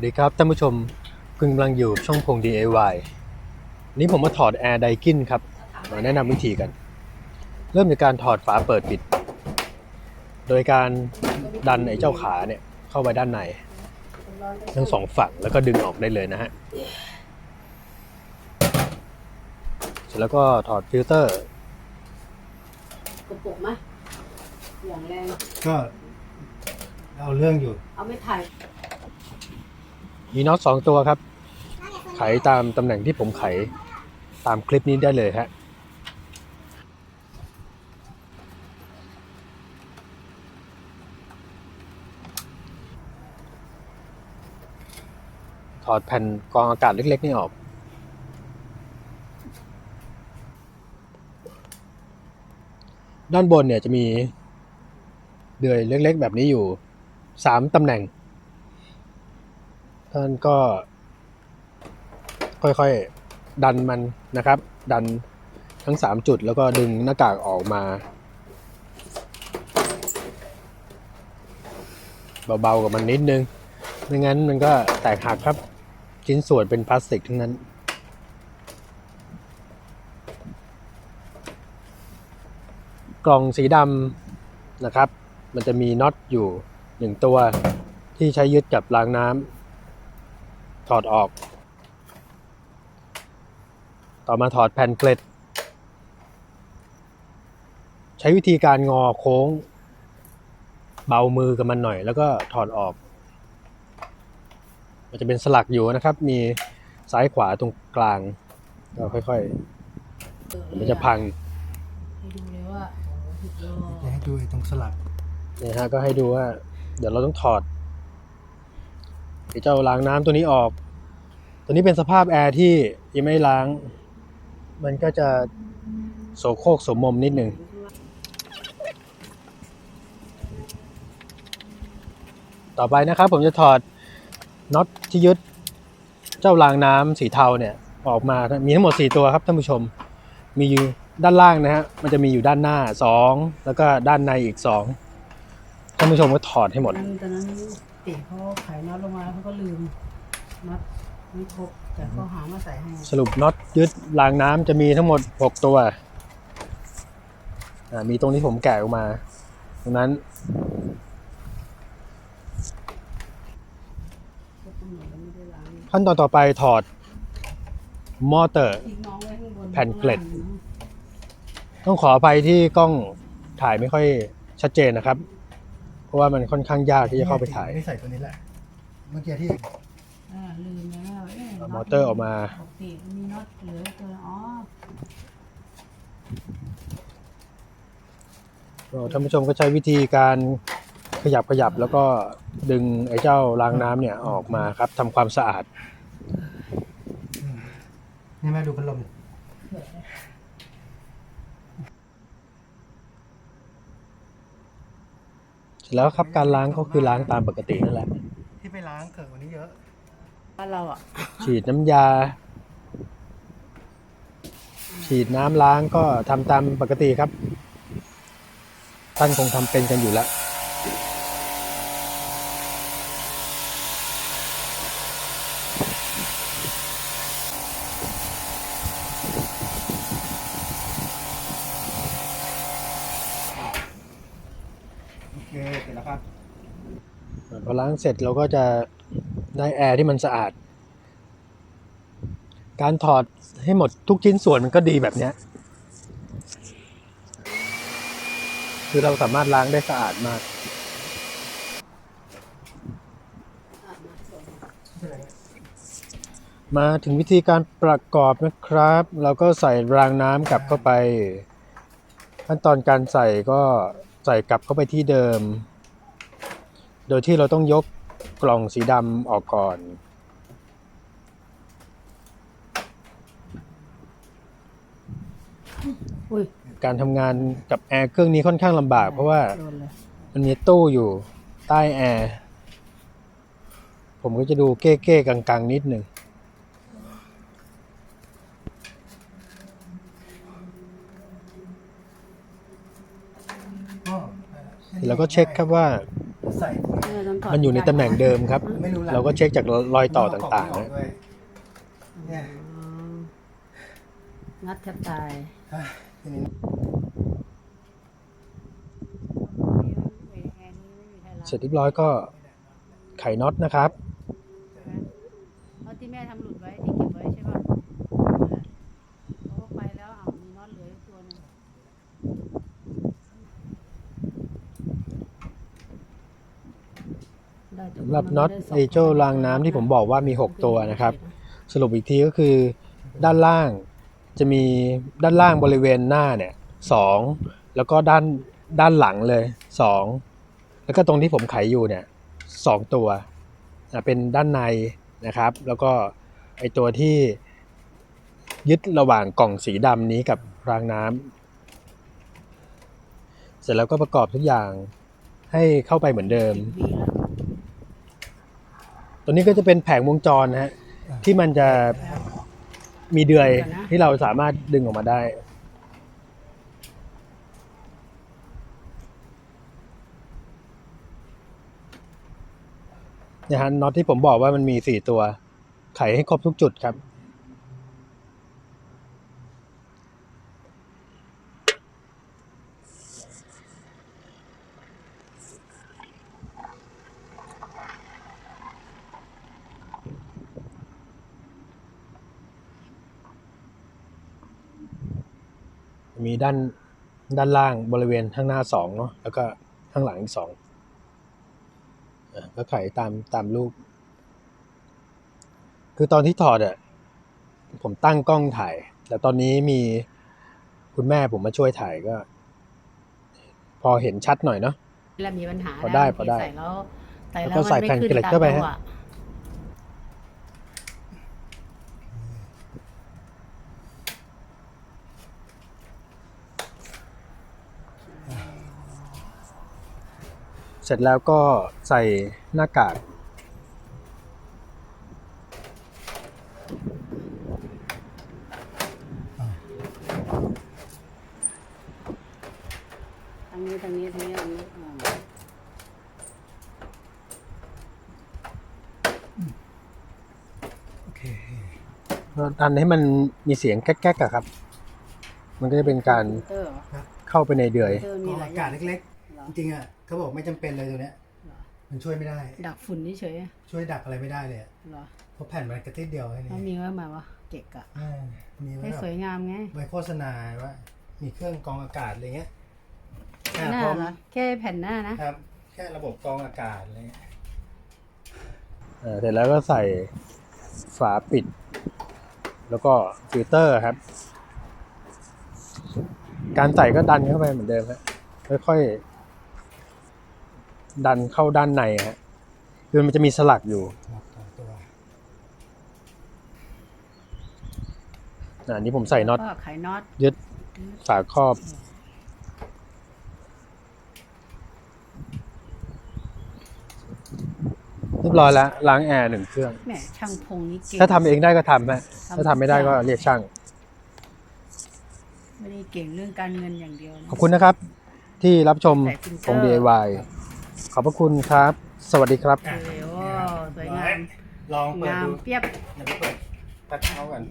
วัสดีครับท่านผู้ชมคุณกำลังอยู่ช่องพง DIY วันนี้ผมมาถอดแอร์ไดกินครับมาแนะนำวิธีกัน เริ่มจากการถอดฝาเปิดปิด โดยการดันไอ้เจ้าขาเนี่ยเข้าไปด้านในทั้งสองฝั่งแล้วก็ดึงออกได้เลยนะฮะเสร็จแล้วก็ถอดฟิลเตอร์กระปุกไหมอย่างแรงก็เอาเรื่องอยู่ เอาไม่ถ่าย มีน็อตสองตัวครับ ไขตามตำแหน่งที่ผมไขตามคลิปนี้ได้เลยฮะถอดแผ่นกรองอากาศเล็ก ๆ นี่ออกด้านบนเนี่ยจะมีเดือยเล็กๆ แบบนี้อยู่สามตำแหน่ง ท่านก็ ค่อยๆดันมันนะครับ ดันทั้ง 3 จุดแล้วก็ดึงหน้ากากออกมาเบาๆกับมันนิดนึง ไม่งั้นมันก็แตกหักครับ ชิ้นส่วนเป็นพลาสติกทั้งนั้น กล่องสีดำนะครับ มันจะมีน็อตอยู่หนึ่งตัวที่ใช้ยึดกับรางน้ำ ถอดออก ต่อมาถอดแผ่นเกล็ด ใช้วิธีการงอโค้ง เบามือกับมันหน่อย แล้วก็ถอดออก มันจะเป็นสลักอยู่นะครับ มีซ้ายขวาตรงกลางก็ค่อยๆ มันจะพังให้ดูเลยว่าโอ้โหสุดยอจะดให้ดูไอ้ตรงสลักนี่ฮะก็ให้ดูว่า เดี๋ยวเราต้องถอด ไอ้เจ้าล้างน้ำตัวนี้ออก ตัวนี้เป็นสภาพแอร์ที่ยังไม่ล้าง มันก็จะโสโครกสมมมนิดหนึ่งต่อไปนะครับผมจะถอดน็อตที่ยึดเจ้ารางน้ำสีเทาเนี่ยออกมา มีทั้งหมด 4 ตัวครับท่านผู้ชม มีอยู่ด้านล่างนะฮะ มันจะมีอยู่ด้านหน้า 2 แล้วก็ด้านในอีก 2 ท่านผู้ชมก็ถอดให้หมดนั่นตอนนั้นติเขาไขน็อตลงมาแล้วเขาก็ลืมน็อตไม่ครบแต่เขาหามาใส่ให้สรุปน็อตยึดรางน้ำจะมีทั้งหมด 6 ตัว อ่า มีตรงที่ผมแกะออกมา ตรงนั้น ครบกำหนดแล้วไม่ได้ล้างขั้นตอนต่อไปถอดมอเตอร์ ทิ้งน้องไว้ข้างบนแผ่นเกล็ด ต้องขออภัยที่กล้องถ่ายไม่ค่อยชัดเจนนะครับ เพราะว่ามันค่อนข้างยากที่จะเข้าไปถ่ายไม่ใส่ตัวนี้แหละ เมื่อกี้ที่อ่าลืมแล้วเอ๊ะเอามอเตอร์ออกมา ปกติมีน็อตเหลือตัวอ๋อก็ท่านผู้ชมก็ใช้วิธีการขยับขยับแล้วก็ดึงไอ้เจ้ารางน้ำเนี่ยออกมาครับทำความสะอาด นี่แม่ดูพัดลม เสร็จ แล้วครับการล้างก็คือล้างตามปกตินั่นแหละ ที่ไปล้างเกิดวันนี้เยอะ บ้านเราอะ ฉีดน้ำยา ฉีดน้ำล้างก็ทำตามปกติครับ ท่านคงทำเป็นกันอยู่แล้ว โอเค เสร็จแล้วครับ พ อล้างเสร็จเราก็จะได้แอร์ที่มันสะอาด การถอดให้หมดทุกชิ้นส่วนมันก็ดีแบบเนี้ยคือเราสามารถล้างได้สะอาดมากมาถึงวิธีการประกอบนะครับ เราก็ใส่รางน้ำกลับเข้าไป ขั้นตอนการใส่ก็ใส่กลับเข้าไปที่เดิม โดยที่เราต้องยกกล่องสีดำออกก่อน อุ้ยการทำงานกับแอร์เครื่องนี้ค่อนข้างลำบาก เพราะว่าโดนเลยมันมีตู้อยู่ใต้แอร์ ผมก็จะดูเก้ๆกังๆ นิดหนึ่งก็แล้วก็เช็คครับว่า ใส่ตรงเอนี้อต้องถอดมันอยู่ในตำแหน่งเดิมครับ ไม่รู้หลังเราก็เช็คจากรอยต่อต่างๆๆนะเนี่ยอ๋องัดแทบตายอะทีนี้เสร็จเรียบร้อยก็ไขน็อตนะครับเพราะที่แม่ทำหลุดไว้ที่เก็บไว้ใช่ป่ะเขาก็ไปแล้วอะมีน็อตเหลืออยู่ตัวหนึงได้ตัว สำหรับน็อตไอโจ้รางน้ำที่ผมบอกว่ามี 6 ตัวนะครับ สรุปอีกทีก็คือด้านล่างจะมีด้านล่างบริเวณหน้าเนี่ยสองแล้วก็ด้านด้านหลังเลยสองแล้วก็ตรงที่ผมไขอยู่เนี่ยสองตัวเป็นด้านในนะครับ แล้วก็ไอตัวที่ยึดระหว่างกล่องสีดำนี้กับรางน้ำเสร็จแล้วก็ประกอบทุกอย่างให้เข้าไปเหมือนเดิม ตัวนี้ก็จะเป็นแผงวงจรนะฮะที่มันจะมีเดือยที่เราสามารถดึงออกมาได้เนี่ยฮะน็อตที่ผมบอกว่ามันมีสี่ตัว ไขให้ครบทุกจุดครับ มีด้านด้านล่างบริเวณข้างหน้าสองเนาะแล้วก็ข้างหลังอีกสองอะก็ไขตามตามรูป คือตอนที่ถอดอะผมตั้งกล้องถ่าย แต่ตอนนี้มีคุณแม่ผมมาช่วยถ่ายก็ พอเห็นชัดหน่อยเนาะแล้วมีปัญหาพอได้แล้วพอได้ใส่แล้วใส่แล้วแล้วก็มันใส่ไม่แผ่นขึ้นเกล็ดตามเข้าไปจัฮะ งหวะ เสร็จแล้วก็ใส่หน้ากาก ทางนี้ทางนี้ทางนี้ทางนี้อ่าโอเคดันให้มันมีเสียงแก๊กๆอะครับ มันก็จะเป็นการเตอร์เหรอเข้าไปในเดือย เตอร์กมีรองหลายอาอกาย่าศงเล็กเหรอๆ จริงๆอะเขาบอกไม่จำเป็นเลยตัวเนี้ย เหรอมันช่วยไม่ได้ ดักฝุ่นเฉยๆอะช่วยดักอะไรไม่ได้เลยอะเหรอเพราะแผ่นมันกระติดเดียวแค่แล้วนี้มีไว้มาวะเก็กอะอ่ามีไว้ให้แบสวยบงามไงไว้โฆษณาว่า มีเครื่องกรองอากาศอะไรเงี้ยอ่าหน้าพร้อมเหรอแค่แผ่นหน้านะครับ แค่ระบบกรองอากาศอะไรเงี้ยเอ่อเสร็จแล้วก็ใส่ฝาปิด แล้วก็ฟิลเตอร์ครับ การใส่ก็ดันเข้าไปเหมือนเดิมฮะค่อยๆ ดันเข้าด้านในฮะคือมันจะมีสลักอยู่ครับสองตัวอะอันนี้ผมใส่น็อตก็ไขน็อตยึดฝาครอบ เรียบร้อยแล้วล้างแอร์หนึ่งเครื่องแหมช่างพงนี่เก่งถ้าทำเองได้ก็ทำฮะถ้าทำไม่ได้ก็เรียกช่าง ไม่ได้เก่งเรื่องการเงินอย่างเดียวนะขอบคุณนะครับ ที่รับชมใส่ฟิลเตขอร์อง DIY ขอบพระคุณครับ สวัสดีครับ โอ้โหสวยงาม ลองเปิดงามดูเปียบ เดี๋ยวไปเปิดตัดเขากัน